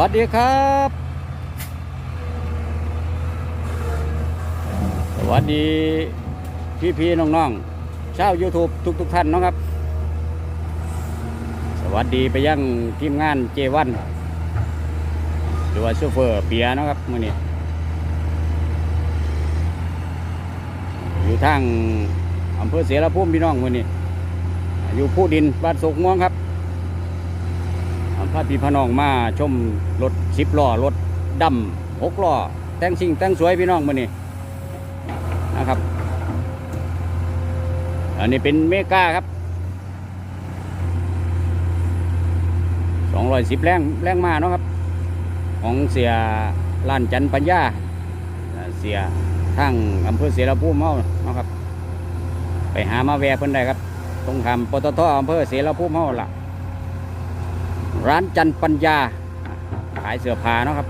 วัสดีครับ สวัสดีพี่พี่ๆน้องๆชาว YouTube ทุกทุกๆท่านนะครับ สวัสดีไปยังทีมงานเจวันหรือว่าซูเฟอร์เปียนะครับมื่อนี้อยู่ทางอำเภอเสรภูมิพี่น้องมื่อนี้อยู่ผู้ดินบ้านโศกม่วงครับ พาพี่พน้องมาชมรถสิบล้อรถดำหกล้อแต่งสิ่งแต่งสวยพี่น้องมือนี้นะครับ อันนี้เป็นเมกาครับสองร้อยสิบแรงแรงมาเนาะครับ ของเสียล้านจันปัญญาเสียทางอำเภอเสรภูมิเฮาเนาะครับ ไปหามาแวะเพิ่นได้ครับ ตรงคำปตทอำเภอเสรภูมิเฮาล่ะ ร้านจันปัญญา ขายเสื้อผ้าเนาะครับ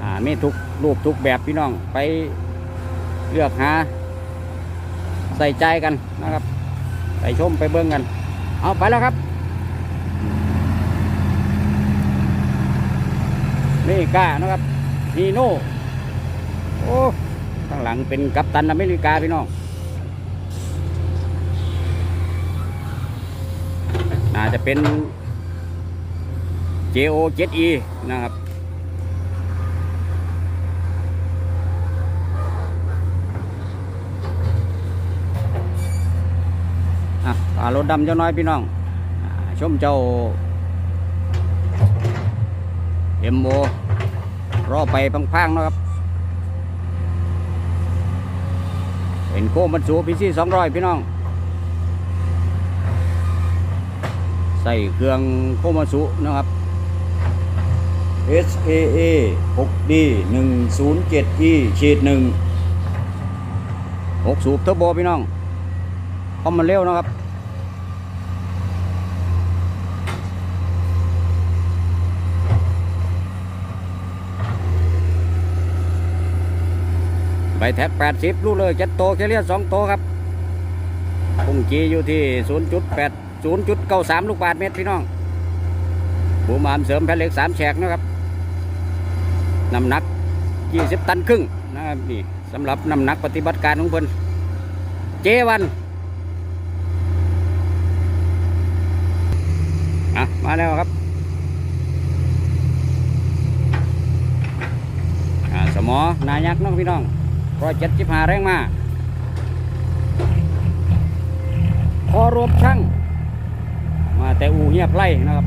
อ่ามีทุกรูปทุกแบบพี่น้องไปเลือกหาใส่ใจกันนะครับ ไปชมไปเบิ้งกัน เอาไปแล้วครับ นี่กานะครับนีโน่โอ้ข้างหลังเป็นกัปตันอเมริกาพี่น้องน่าจะเป็น JO 7E นะครับอะอ่ารถดำเจ้าน้อยพี่น้องอชมเจ้า MO รอไปพังๆนะครับเป็นโค้งบรรจุพีซี่สองร้อยพี่น้อง ใส่เครื่องโค้งบรรจุนะครับ SAA 6D 107E ขีดหนึ่งหกสูบเทอร์โบพี่น้องเพราะมันเร็วนะครับ ใบแท็ก80 ลูกเลยเจ็ดโตแคเรียสองโตครับพุ่งจีอยู่ที่ 0.8 0.93 ลูกบาทเมตรพี่น้องบูมอามเสริมแผ่นเหล็ก3แฉกนะครับ น้ำหนัก 20 ตันครึ่งนะครับนี่สำหรับน้ำหนักปฏิบัติการของเพิ่นเจวันอะมาแล้วครับอ่าสมอนายักน้องพี่น้องร้อยเจ็ดสิบห้าแรงมาพอรวมช่างมาแต่อูเงียบไล่นะครับ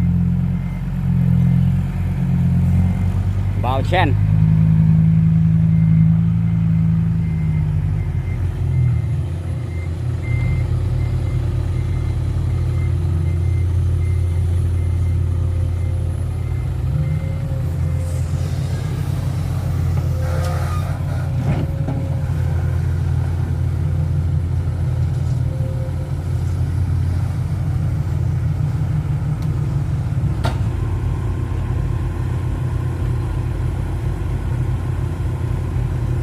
บา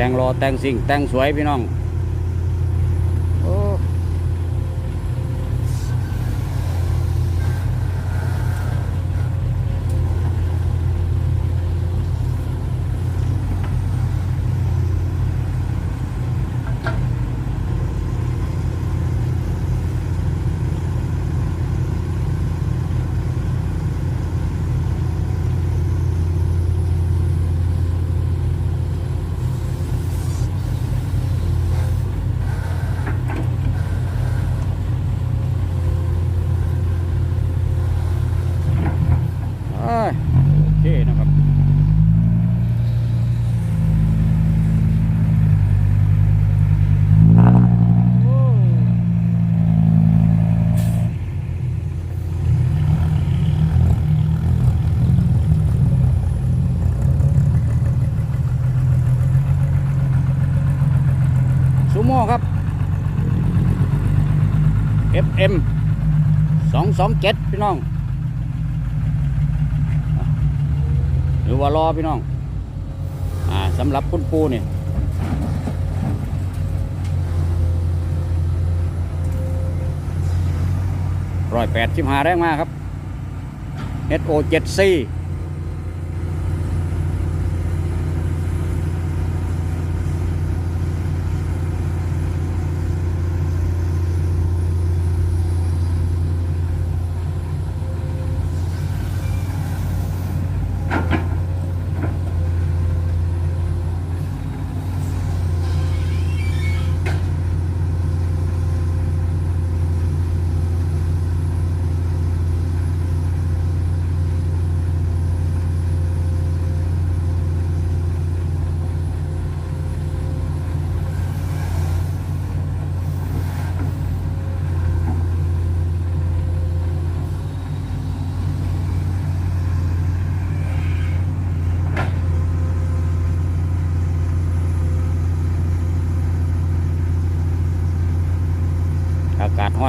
งรอแต่งสิ่งแต่งสวยพี่น้อง M 227 พี่น้อง หรือว่ารอพี่น้อง อ่าสำหรับคุณปูเนี่ยร้อยแปดชิมหาแรงมากครับ SO7C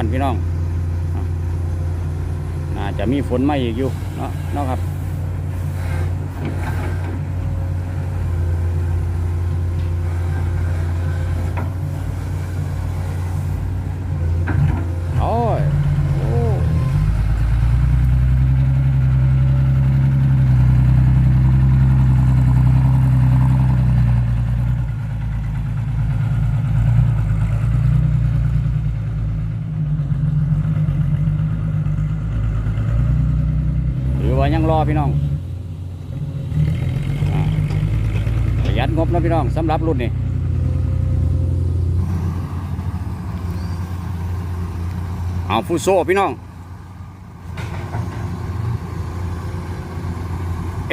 อนพี่น้องอะน่าจะมีฝนมาอีกอยู่เนาะเนาะครับ โอ้ยโอ้ห รอว่ายังรอพี่น้องประหยัดงบนะพี่น้องสำหรับรุ่นนี้เอาฟูโซพี่น้อง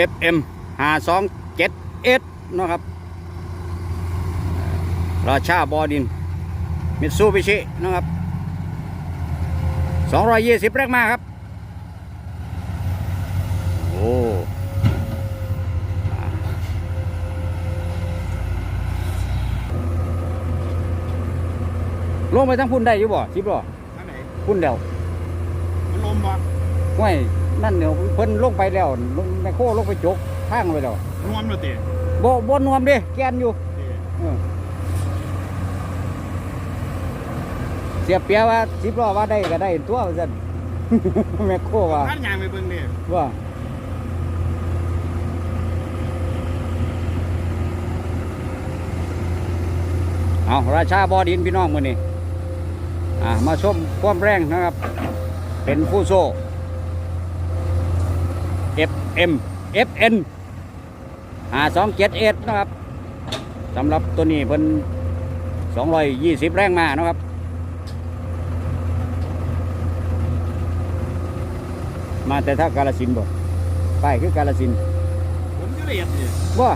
FM 5 2 7 S นะครับ ราชาบอดิน มิตซูบิชินะครับ 220 แรกมาครับ โอ้อ่า ลงไปทั้งพุ่นได้อยู่บ่สิบบ่ทางไหนพุ่นเดียวมันลมบ่ห้วยนั่นเดี๋ยวเพิ่นลงไปแล้วลงแมคโครลงไปจกทางไปแล้วนวมเลยติบ่บ่นวมเด้แกนอยู่ติเออเสียเปียว่าสิบล้อว่าได้ก็ได้ตัวว่าซั่น แมคโครว่าท่านยางไปเบิ่งดิว่าเอาราชาบอดินพี่น้องมื้อนี้ อ่ามาชมความแรงนะครับ เป็นผู้โซ่ FM FN ห้าสองเจ็ดเอ็ดนะครับสำหรับตัวนี้เพิ่นสองร้อยยี่สิบแรงมานะครับมาแต่ถ้ากาลสินธุ์บ่ป้ายคือกาลสินธุ์ผมก็เลยเห็ดดิว่า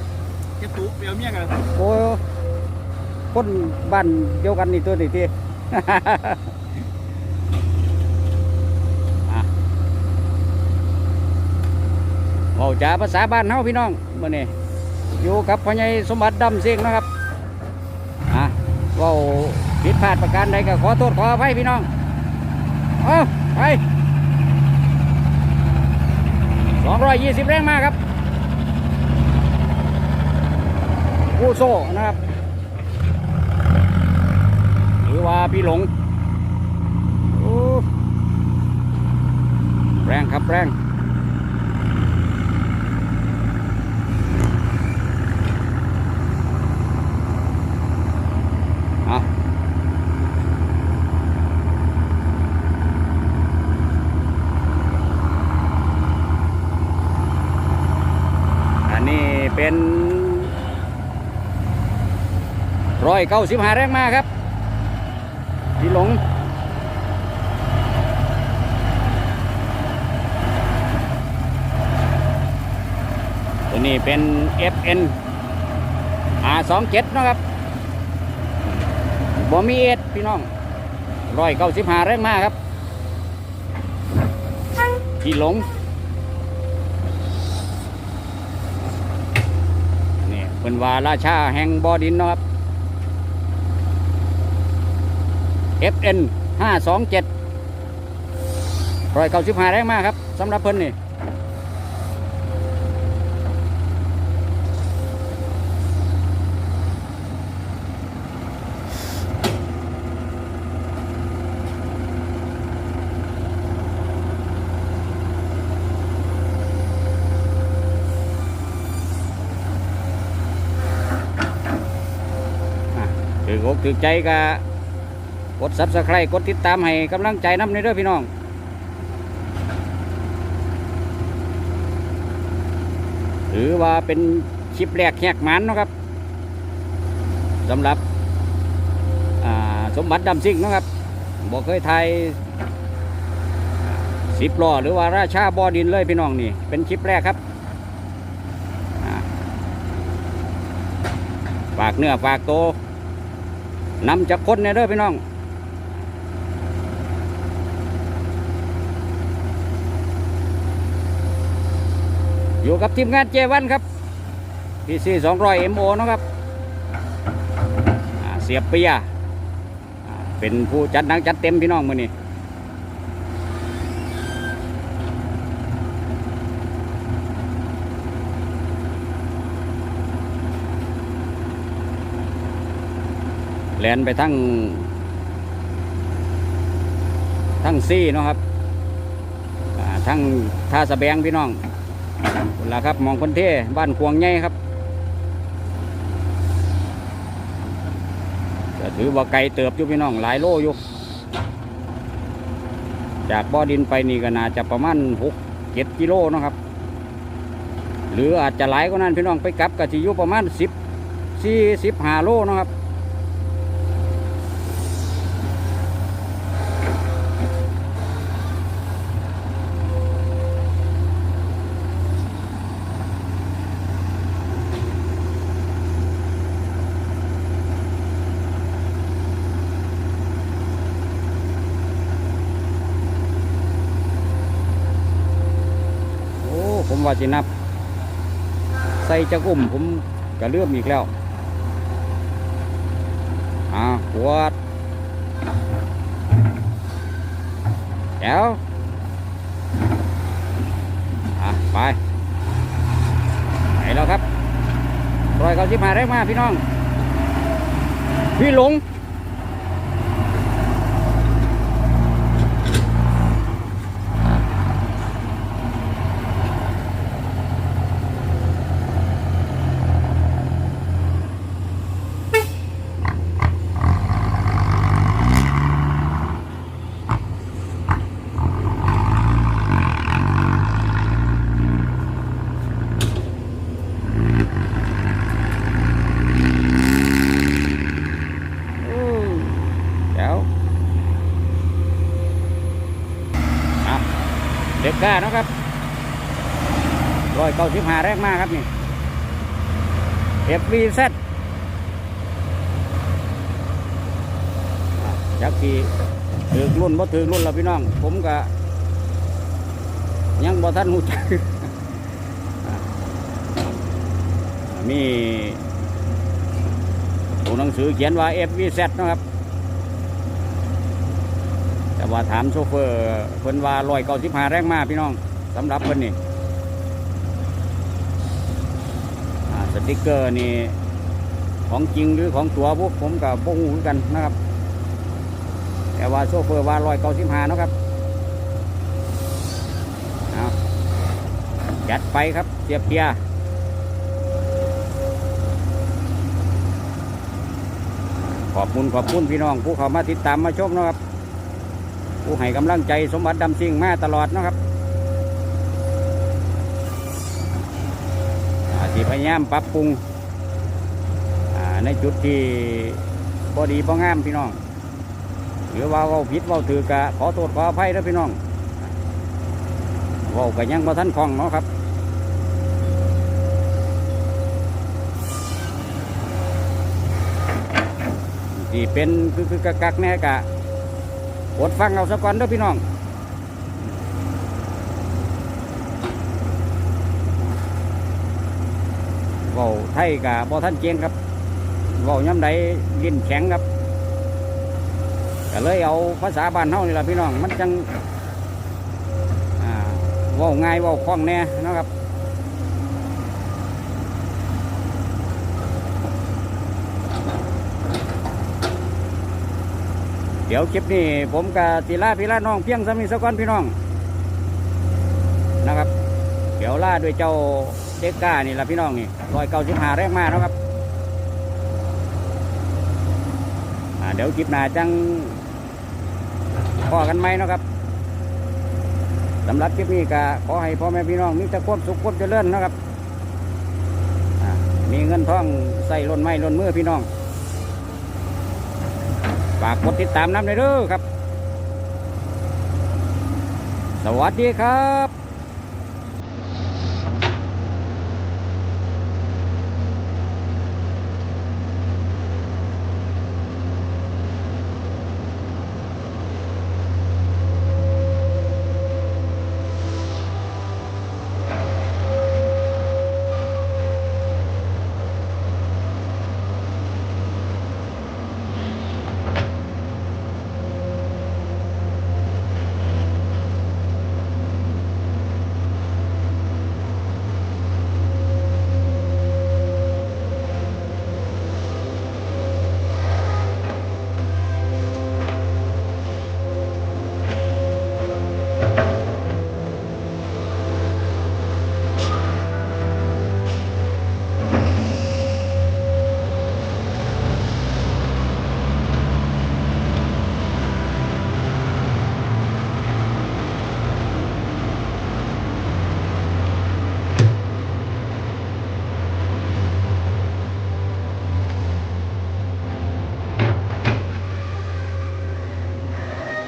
แกตุเปียวเมียกันโอ้ยคนบ้านเดียวกันนี่ตัวนี้ที อะเว้าจาภาษาบ้านเฮาพี่น้องมื้อนี้อยู่กับพ่อใหญ่สมบัติดำเสียงนะครับอะเว้าผิดพลาดประการใดก็ขอโทษขออภัยพี่น้องเอาไป220แรงมากครับผู้โซ่นะครับือว่าพี่หลงโอ้แรงครับแรงเอาอันนี้เป็นร้อยเก้าสิบห้าแรงมาครับ พี่หลงตัวนี้เป็น FN R27 นะครับบ่มีเอ็ดพี่น้องร้อยเก้าสิบห้าแรงมากครับพี่หลงนี่เป็นว่าราชาแห่งบอดินนะครับ FN 527ร้อยเก้าสิบห้าแรงมากครับสำหรับเพิ่นนี่อะถือกอกถือใจก็ กดซับสไครต์กดติดตามให้กำลังใจน้ำในเด้อพี่น้องถือว่าเป็นคลิปแรกแหกมันนะครับสำหรับสมบัติดำซิ่งนะครับบอกเคยไทยสิบล้อหรือว่าราชาบอดินเลยพี่น้องนี่เป็นคลิปแรกครับฝากเนื้อฝากโตวนำจากคนเนี่ยเด้อพี่น้อง อยู่กับทีมงานเจวันครับพีซีสองร้อยเอ็มโอนะครับเสียบเปียเป็นผู้จัดนังจัดเต็มพี่น้องมือนี่แลนไปทั้ง ทั้งซี่นะครับทั้งท่าสะแบงพี่น้อง คุณล่ะครับมองคนเท่บ้านควงใหญ่ครับก็ถือว่าไกลเติบอยู่พี่น้องหลายโลอยู่จากบ่อดินไปนี่ก็น่าจะประมาณหกเจ็ดกิโลนะครับ หรืออาจจะหลายกว่านั้นพี่น้องไปกลับก็จะอยู่ประมาณสิบสี่สิบห้าโลนะครับ ว่าจะนับ ใส่จะกุ้มผมก็เลื่อมอีกแล้ว อ่าปวดเดี๋ยวอะไป ไปแล้วครับรอยเขาชิบหายแรกมาพี่น้อง พี่หลง อืมเดี๋ยวอะ เด็กกล้านะครับร้อยเก้าสิบห้าแรกมากครับนี่ FVZ อะจักทีถือรุ่นบ่ถือรุ่นแล้วพี่น้อง ผมก็ยังบ่ทันหูจักอะมีตัวหนังสือเขียนว่า FVZ เนะครับ ว่าถามโชเฟอร์เพิ่นว่าลอยเก้าสิบห้าแรงมาพี่น้องสำหรับเพิ่นนี่สติกเกอร์นี่ของจริงหรือของตัวพวกผมกับพวกหูกันนะครับ แต่ว่าโชเฟอร์ว่าลอยเก้าสิบห้านะครับจัดไปครับเสียบเกียร์ขอบคุณขอบคุณพี่น้องผู้เข้ามาติดตามมาชมนะครับ ผู้ให้กำลังใจสมบัติดำซิ่งมาตลอดนะครับอาที่พยายามปรับปรุงในจุดที่พอดีพองามพี่น้องหรือว่าเว่าผิดเว่าถือกะขอโทษขออภัยนะพี่น้องเว่ากันยังบ่ทันคล่องเนาะครับที่เป็นคือคือกกักแน่กะ อดฟังเอาสักก่อนเด้อพี่น้องเว้าไทยกะบ่ท่านเจียงครับเว้าย่ำใดลิ้นแข็งครับก็เลยเอาภาษาบ้านเฮานี่แหละพี่น้องมันจังอ่าว้าง่ายว้าคล่องแน่นะครับ เดี๋ยวคลิปนี้ผมกับศิลาพี่ลาน้องเพียงสามีสกอนพี่น้องนะครับ เดี๋ยวล่าด้วยเจ้าเด็กก้านี่ละพี่น้องนี่รอยเก้าสิบหาแรกมาแล้วครับเดี๋ยวคลิปหน้าจังพอกันไหมนะครับสำหรับคลิปนี้ก็ขอให้พ่อแม่พี่น้องมีแต่ความสุขความเจริญนะครับมีเงินทองใส่ล้นไม้ล้นมือพี่น้อง ฝากกดติดตามน้ำเลยเด้อครับ สวัสดีครับ